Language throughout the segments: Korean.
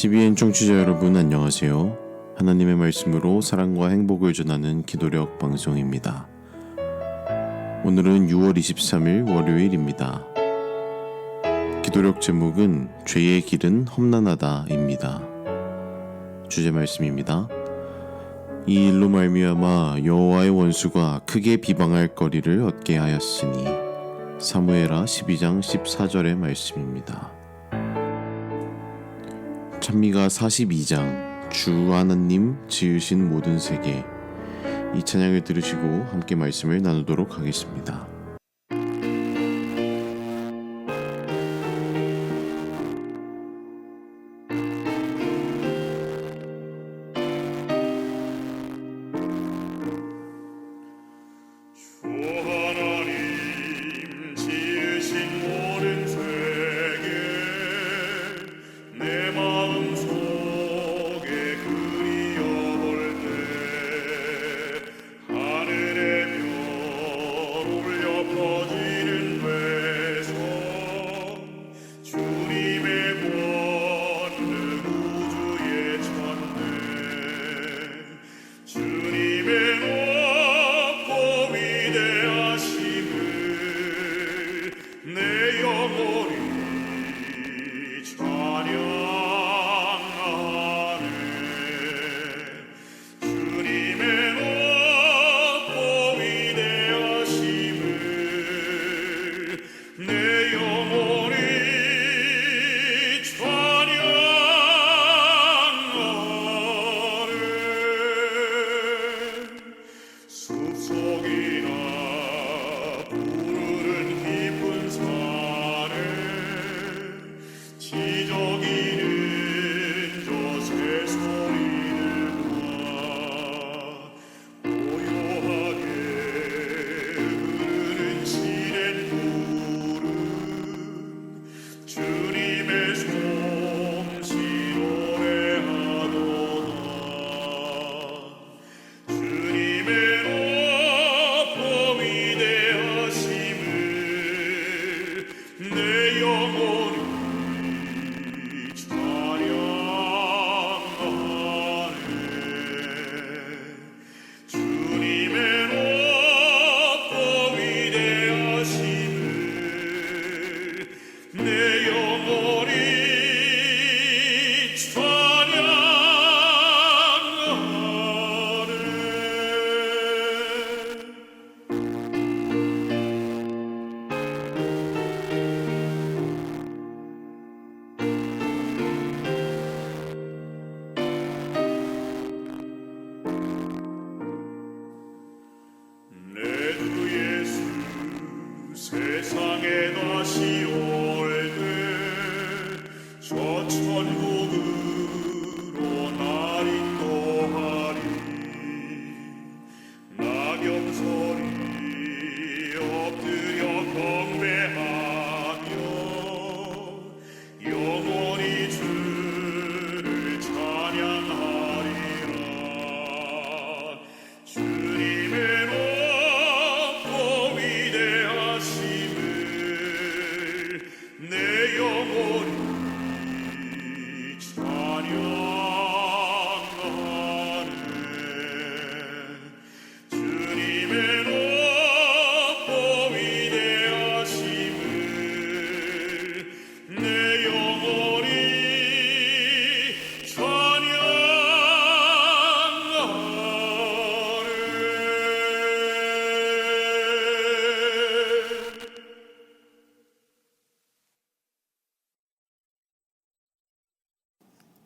CBN 청취자 여러분 안녕하세요. 하나님의 말씀으로 사랑과 행복을 전하는 기도력 방송입니다. 오늘은 6월 23일 월요일입니다. 기도력 제목은 죄의 길은 험난하다입니다. 주제 말씀입니다. 이 일로 말미암아 여호와의 원수가 크게 비방할 거리를 얻게 하였으니 사무엘하 12장 14절의 말씀입니다. 찬미가 42장 주 하나님 지으신 모든 세계 이 찬양을 들으시고 함께 말씀을 나누도록 하겠습니다.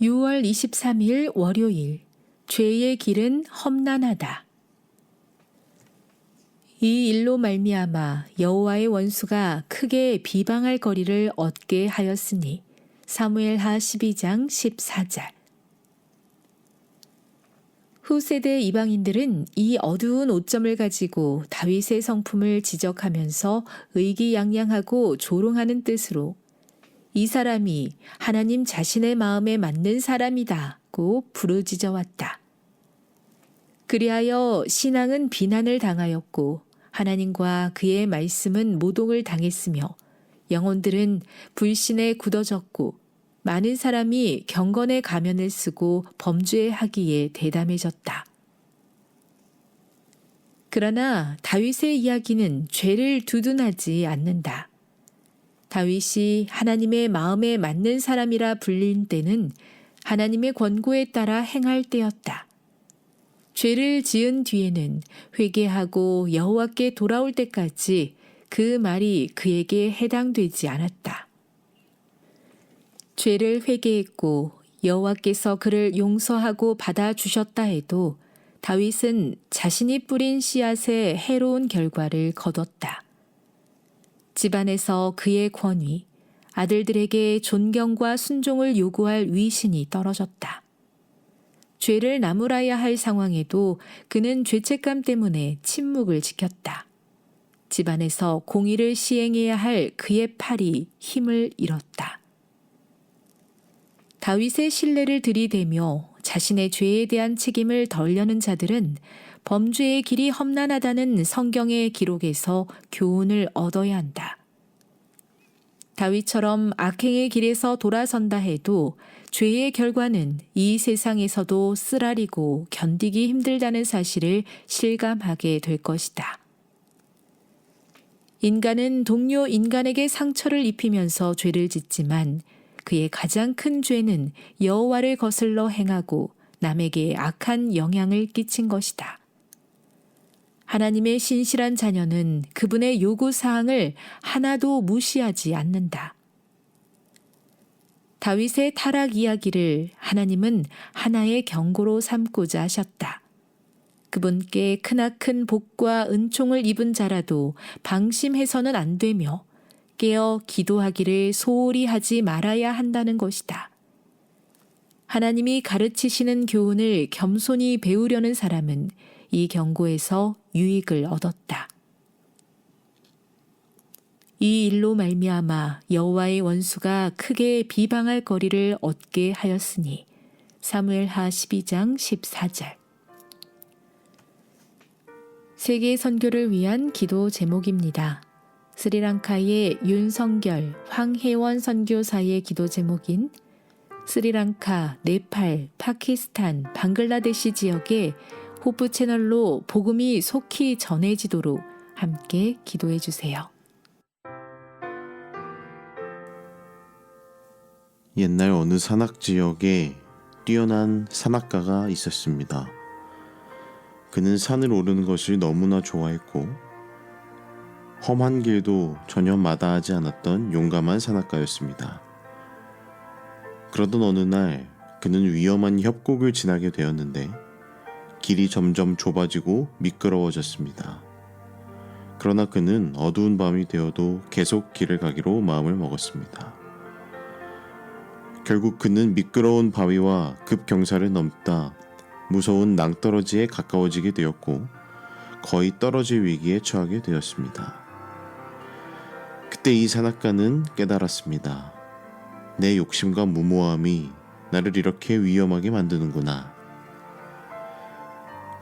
6월 23일 월요일 죄의 길은 험난하다. 이 일로 말미암아 여호와의 원수가 크게 비방할 거리를 얻게 하였으니 사무엘하 12장 14절 후세대 이방인들은 이 어두운 오점을 가지고 다윗의 성품을 지적하면서 의기양양하고 조롱하는 뜻으로 이 사람이 하나님 자신의 마음에 맞는 사람이다고 부르짖어 왔다. 그리하여 신앙은 비난을 당하였고 하나님과 그의 말씀은 모독을 당했으며 영혼들은 불신에 굳어졌고 많은 사람이 경건의 가면을 쓰고 범죄 하기에 대담해졌다. 그러나 다윗의 이야기는 죄를 두둔하지 않는다. 다윗이 하나님의 마음에 맞는 사람이라 불린 때는 하나님의 권고에 따라 행할 때였다. 죄를 지은 뒤에는 회개하고 여호와께 돌아올 때까지 그 말이 그에게 해당되지 않았다. 죄를 회개했고 여호와께서 그를 용서하고 받아 주셨다 해도 다윗은 자신이 뿌린 씨앗의 해로운 결과를 거뒀다. 집안에서 그의 권위, 아들들에게 존경과 순종을 요구할 위신이 떨어졌다. 죄를 나무라야 할 상황에도 그는 죄책감 때문에 침묵을 지켰다. 집안에서 공의를 시행해야 할 그의 팔이 힘을 잃었다. 다윗의 신뢰를 들이대며 자신의 죄에 대한 책임을 덜려는 자들은 범죄의 길이 험난하다는 성경의 기록에서 교훈을 얻어야 한다. 다윗처럼 악행의 길에서 돌아선다 해도 죄의 결과는 이 세상에서도 쓰라리고 견디기 힘들다는 사실을 실감하게 될 것이다. 인간은 동료 인간에게 상처를 입히면서 죄를 짓지만 그의 가장 큰 죄는 여호와를 거슬러 행하고 남에게 악한 영향을 끼친 것이다. 하나님의 신실한 자녀는 그분의 요구 사항을 하나도 무시하지 않는다. 다윗의 타락 이야기를 하나님은 하나의 경고로 삼고자 하셨다. 그분께 크나큰 복과 은총을 입은 자라도 방심해서는 안 되며 깨어 기도하기를 소홀히 하지 말아야 한다는 것이다. 하나님이 가르치시는 교훈을 겸손히 배우려는 사람은 이 경고에서 유익을 얻었다. 이 일로 말미암아 여호와의 원수가 크게 비방할 거리를 얻게 하였으니 사무엘하 12장 14절 세계 선교를 위한 기도 제목입니다. 스리랑카의 윤성결, 황혜원 선교사의 기도 제목인 스리랑카, 네팔, 파키스탄, 방글라데시 지역에 호프 채널로 복음이 속히 전해지도록 함께 기도해 주세요. 옛날 어느 산악 지역에 뛰어난 산악가가 있었습니다. 그는 산을 오르는 것을 너무나 좋아했고 험한 길도 전혀 마다하지 않았던 용감한 산악가였습니다. 그러던 어느 날 그는 위험한 협곡을 지나게 되었는데 길이 점점 좁아지고 미끄러워졌습니다. 그러나 그는 어두운 밤이 되어도 계속 길을 가기로 마음을 먹었습니다. 결국 그는 미끄러운 바위와 급경사를 넘다 무서운 낭떠러지에 가까워지게 되었고 거의 떨어질 위기에 처하게 되었습니다. 그때 이 산악가는 깨달았습니다. 내 욕심과 무모함이 나를 이렇게 위험하게 만드는구나.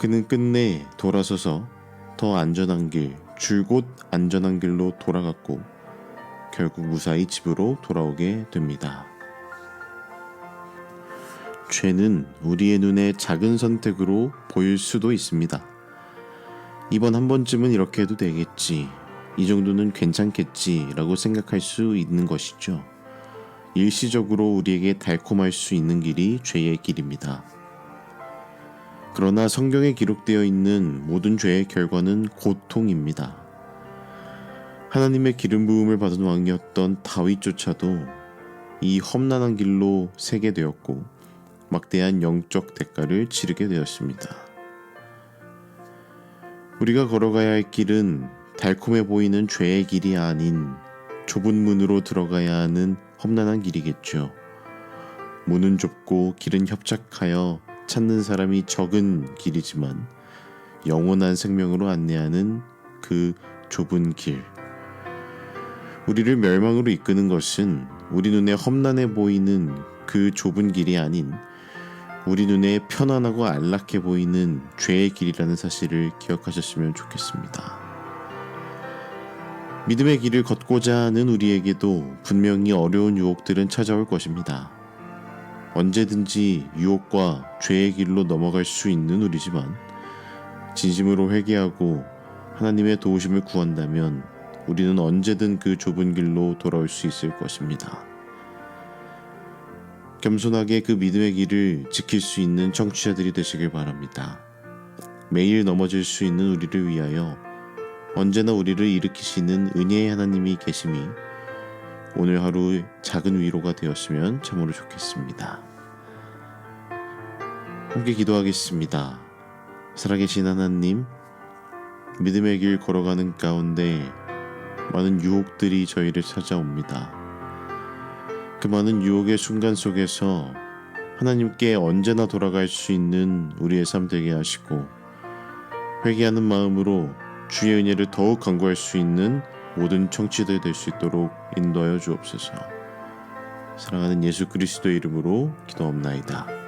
그는 끝내 돌아서서 더 안전한 길, 줄곧 안전한 길로 돌아갔고 결국 무사히 집으로 돌아오게 됩니다. 죄는 우리의 눈에 작은 선택으로 보일 수도 있습니다. 이번 한 번쯤은 이렇게 해도 되겠지. 이 정도는 괜찮겠지. 라고 생각할 수 있는 것이죠. 일시적으로 우리에게 달콤할 수 있는 길이 죄의 길입니다. 그러나 성경에 기록되어 있는 모든 죄의 결과는 고통입니다. 하나님의 기름 부음을 받은 왕이었던 다윗조차도 이 험난한 길로 세게 되었고 막대한 영적 대가를 치르게 되었습니다. 우리가 걸어가야 할 길은 달콤해 보이는 죄의 길이 아닌 좁은 문으로 들어가야 하는 험난한 길이겠죠. 문은 좁고 길은 협착하여 찾는 사람이 적은 길이지만 영원한 생명으로 안내하는 그 좁은 길. 우리를 멸망으로 이끄는 것은 우리 눈에 험난해 보이는 그 좁은 길이 아닌 우리 눈에 편안하고 안락해 보이는 죄의 길이라는 사실을 기억하셨으면 좋겠습니다. 믿음의 길을 걷고자 하는 우리에게도 분명히 어려운 유혹들은 찾아올 것입니다. 언제든지 유혹과 죄의 길로 넘어갈 수 있는 우리지만 진심으로 회개하고 하나님의 도우심을 구한다면 우리는 언제든 그 좁은 길로 돌아올 수 있을 것입니다. 겸손하게 그 믿음의 길을 지킬 수 있는 청취자들이 되시길 바랍니다. 매일 넘어질 수 있는 우리를 위하여 언제나 우리를 일으키시는 은혜의 하나님이 계심이 오늘 하루 작은 위로가 되었으면 참으로 좋겠습니다. 함께 기도하겠습니다. 살아계신 하나님, 믿음의 길 걸어가는 가운데 많은 유혹들이 저희를 찾아옵니다. 그 많은 유혹의 순간 속에서 하나님께 언제나 돌아갈 수 있는 우리의 삶 되게 하시고 회개하는 마음으로 주의 은혜를 더욱 간구할 수 있는 모든 청취들 될 수 있도록 인도하여 주옵소서. 사랑하는 예수 그리스도의 이름으로 기도합나이다.